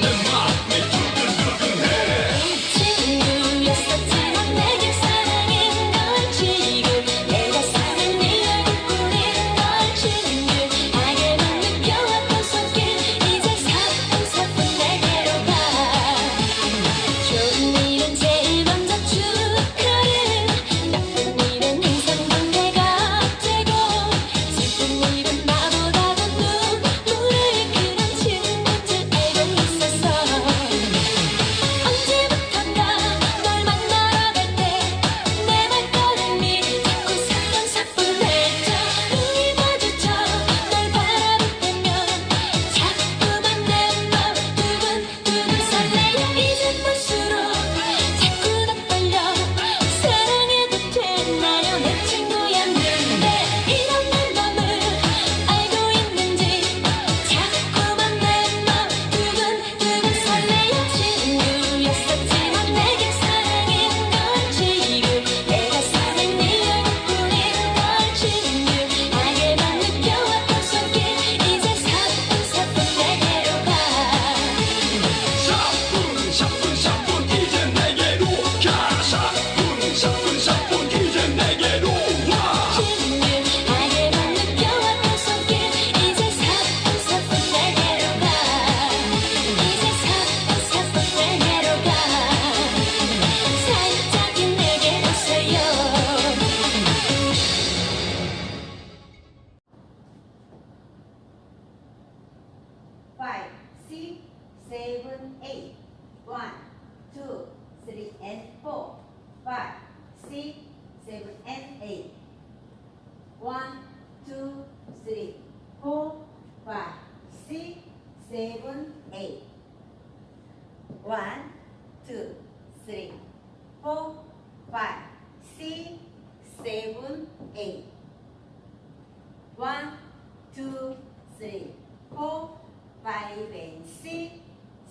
the seven, eight. One, two, three, and four, five, six, seven, and eight. One, two, three, four, five, six, seven, eight. One, two, three, four, five, six, seven, eight. One, two, three, four, five, and six,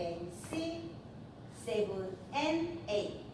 and six, seven, and eight.